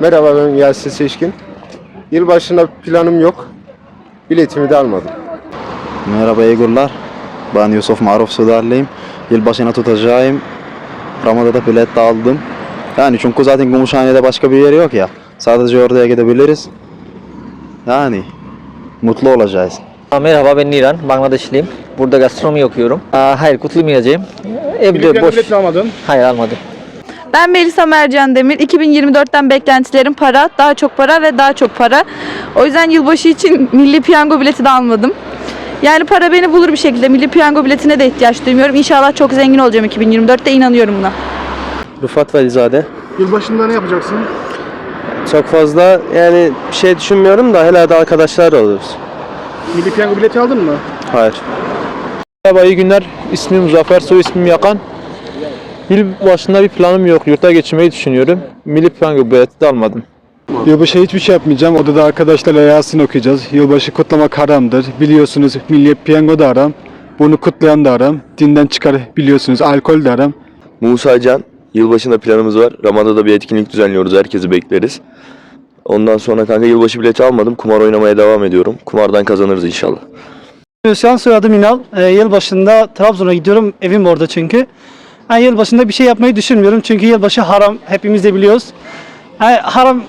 Merhaba ben Yasin Seçkin. Yılbaşında planım yok. Biletimi de almadım. Merhaba Egurlar. Ben Yusuf Maruf Sudarlıyım. Yılbaşına tutacağım. Ramazan'da bilet de aldım. Yani çünkü zaten Gümüşhane'de başka bir yer yok ya. Sadece oraya gidebiliriz. Yani mutlu olacağız. Merhaba ben Niran, Bangladeşliyim. Burada gastronomi okuyorum. Aa, hayır kutlamayacağım. Evde boş. almadın. Hayır almadım. Ben Melisa Mercan Demir. 2024'ten beklentilerim para, daha çok para ve daha çok para. O yüzden yılbaşı için milli piyango bileti de almadım. Yani para beni bulur bir şekilde. Milli piyango biletine de ihtiyaç duymuyorum. İnşallah çok zengin olacağım 2024'te inanıyorum buna. Rıfat Velizade. Yılbaşında ne yapacaksın? Çok fazla yani bir şey düşünmüyorum da herhalde arkadaşlar oluruz. Milli piyango bileti aldın mı? Hayır. Merhaba iyi günler. İsmim Muzaffer, soy ismim Yakan. Yıl başında bir planım yok. Yurtta geçirmeyi düşünüyorum. Milli piyango bileti de almadım. Yılbaşı hiçbir şey yapmayacağım. Odada arkadaşlarla Yasin okuyacağız. Yılbaşı kutlamak haramdır. Biliyorsunuz milli piyango da haram. Bunu kutlayan da haram. Dinden çıkar biliyorsunuz. Alkol de haram. Musa Can, yılbaşında planımız var. Ramazan'da bir etkinlik düzenliyoruz. Herkesi bekleriz. Ondan sonra kanka yılbaşı bileti almadım. Kumar oynamaya devam ediyorum. Kumardan kazanırız inşallah. Hüseyin soyadım İnal. Ee, yılbaşında Trabzon'a gidiyorum. Evim orada çünkü. Ha, yılbaşında bir şey yapmayı düşünmüyorum. Çünkü yılbaşı haram. Hepimiz de biliyoruz. Ha, haram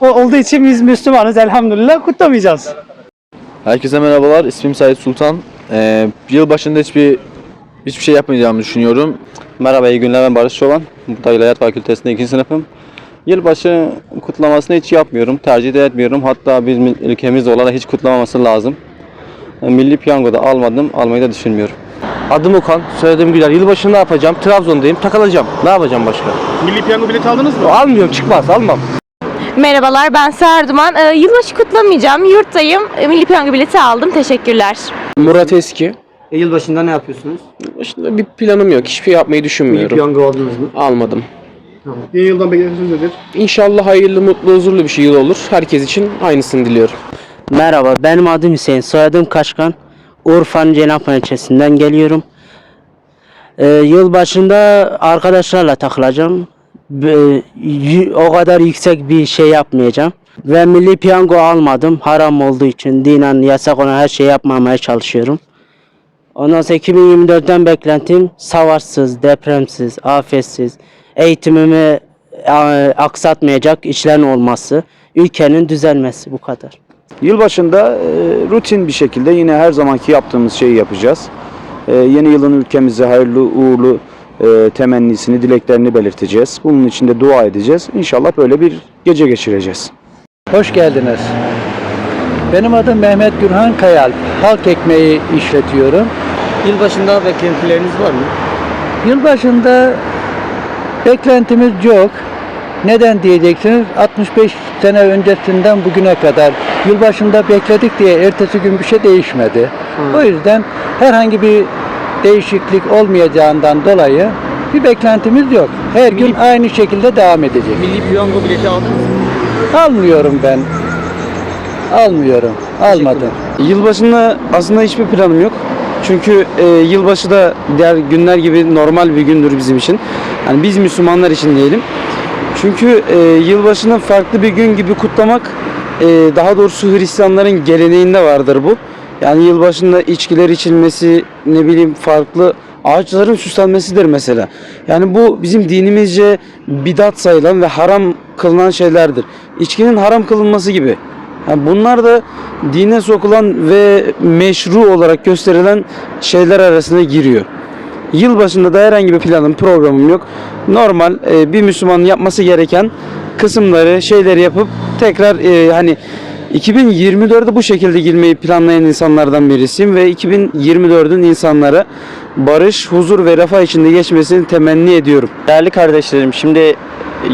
olduğu için biz Müslümanız elhamdülillah kutlamayacağız. Herkese merhabalar. İsmim Sait Sultan. Ee, yıl başında hiçbir hiçbir şey yapmayacağımı düşünüyorum. Merhaba iyi günler ben Barış Çoban. Burada İlahiyat Fakültesi'nde 2. sınıfım. Yılbaşı kutlamasını hiç yapmıyorum. Tercih de etmiyorum. Hatta biz ülkemiz olarak hiç kutlamaması lazım. Milli piyango da almadım. Almayı da düşünmüyorum. Adım Okan, soyadım Güler. Yılbaşında ne yapacağım? Trabzon'dayım, takılacağım. Ne yapacağım başka? Milli piyango bileti aldınız mı? Almıyorum, çıkmaz, almam. Merhabalar ben Seher Duman. Ee, yılbaşı kutlamayacağım. Yurttayım. Ee, milli piyango bileti aldım. Teşekkürler. Murat Eski. E, yılbaşında ne yapıyorsunuz? Başında bir planım yok. Hiçbir şey yapmayı düşünmüyorum. piyango aldınız mı? Almadım. Yeni yıldan beklentiniz nedir? İnşallah hayırlı, mutlu, huzurlu bir şey yıl olur. Herkes için aynısını diliyorum. Merhaba benim adım Hüseyin. Soyadım Kaşkan. Urfa'nın Cenaphan ilçesinden geliyorum. Ee, yılbaşında arkadaşlarla takılacağım. Y- o kadar yüksek bir şey yapmayacağım. Ve milli piyango almadım. Haram olduğu için dinen yasak olan her şeyi yapmamaya çalışıyorum. Ondan sonra 2024'ten beklentim savaşsız, depremsiz, afetsiz, eğitimimi e, aksatmayacak işlerin olması, ülkenin düzelmesi bu kadar. Yılbaşında e, rutin bir şekilde yine her zamanki yaptığımız şeyi yapacağız. E, yeni yılın ülkemize hayırlı uğurlu e, temennisini, dileklerini belirteceğiz. Bunun için de dua edeceğiz. İnşallah böyle bir gece geçireceğiz. Hoş geldiniz. Benim adım Mehmet Gürhan Kayal. Halk ekmeği işletiyorum. Yılbaşında beklentileriniz var mı? Yılbaşında beklentimiz yok. Neden diyeceksiniz? 65 sene öncesinden bugüne kadar yılbaşında bekledik diye ertesi gün bir şey değişmedi. O yüzden herhangi bir değişiklik olmayacağından dolayı bir beklentimiz yok. Her gün aynı şekilde devam edecek. Milli piyango bileti aldınız mı? Almıyorum ben. Almıyorum. Almadım. Yılbaşında aslında hiçbir planım yok. Çünkü e, yılbaşı da diğer günler gibi normal bir gündür bizim için. Yani biz Müslümanlar için diyelim. Çünkü e, yılbaşını farklı bir gün gibi kutlamak e, daha doğrusu Hristiyanların geleneğinde vardır bu. Yani yılbaşında içkiler içilmesi, ne bileyim farklı ağaçların süslenmesidir mesela. Yani bu bizim dinimizce bidat sayılan ve haram kılınan şeylerdir. İçkinin haram kılınması gibi. Yani bunlar da dine sokulan ve meşru olarak gösterilen şeyler arasına giriyor. Yılbaşında da herhangi bir planım, programım yok. Normal e, bir Müslümanın yapması gereken kısımları, şeyleri yapıp tekrar e, hani 2024'e bu şekilde girmeyi planlayan insanlardan birisiyim ve 2024'ün insanlara barış, huzur ve refah içinde geçmesini temenni ediyorum. Değerli kardeşlerim şimdi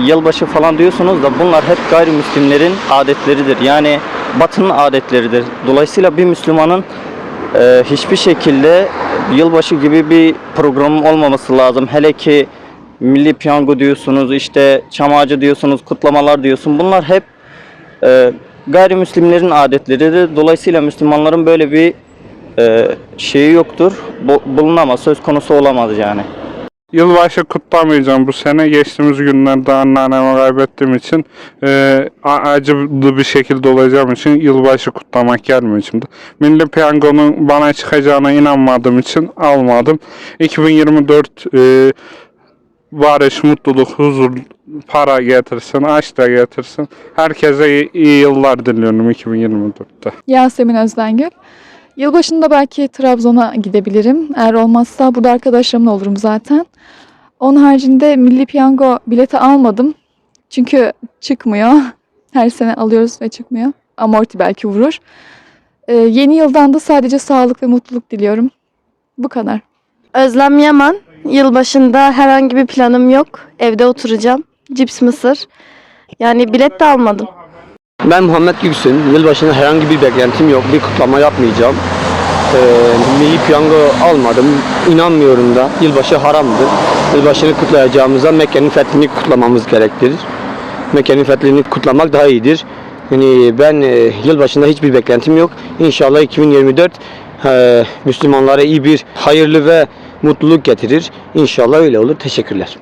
yılbaşı falan diyorsunuz da bunlar hep gayrimüslimlerin adetleridir. Yani batının adetleridir. Dolayısıyla bir Müslümanın e, hiçbir şekilde yılbaşı gibi bir programın olmaması lazım. Hele ki milli piyango diyorsunuz, işte çam ağacı diyorsunuz, kutlamalar diyorsun. Bunlar hep e, gayrimüslimlerin adetleridir. Dolayısıyla Müslümanların böyle bir e, şeyi yoktur. Bu, bulunamaz, söz konusu olamaz yani. Yılbaşı kutlamayacağım bu sene. Geçtiğimiz günlerde anneannemi kaybettiğim için e, acılı bir şekilde olacağım için yılbaşı kutlamak gelmiyor şimdi. Milli Piyango'nun bana çıkacağına inanmadığım için almadım. 2024 e, barış, mutluluk, huzur, para getirsin, aşk da getirsin. Herkese iyi, iyi yıllar diliyorum 2024'te. Yasemin Özdengül. Yılbaşında belki Trabzon'a gidebilirim. Eğer olmazsa burada arkadaşlarımla olurum zaten. Onun haricinde Milli Piyango bileti almadım. Çünkü çıkmıyor. Her sene alıyoruz ve çıkmıyor. Amorti belki vurur. Ee, yeni yıldan da sadece sağlık ve mutluluk diliyorum. Bu kadar. Özlem Yaman. Yılbaşında herhangi bir planım yok. Evde oturacağım. Cips mısır. Yani bilet de almadım. Ben Muhammed Gülsün. Yılbaşında herhangi bir beklentim yok. Bir kutlama yapmayacağım. Ee, milli piyango almadım. İnanmıyorum da. Yılbaşı haramdır. Yılbaşını kutlayacağımıza Mekke'nin fethini kutlamamız gerektirir. Mekke'nin fethini kutlamak daha iyidir. Yani ben e, yılbaşında hiçbir beklentim yok. İnşallah 2024 e, Müslümanlara iyi bir hayırlı ve mutluluk getirir. İnşallah öyle olur. Teşekkürler.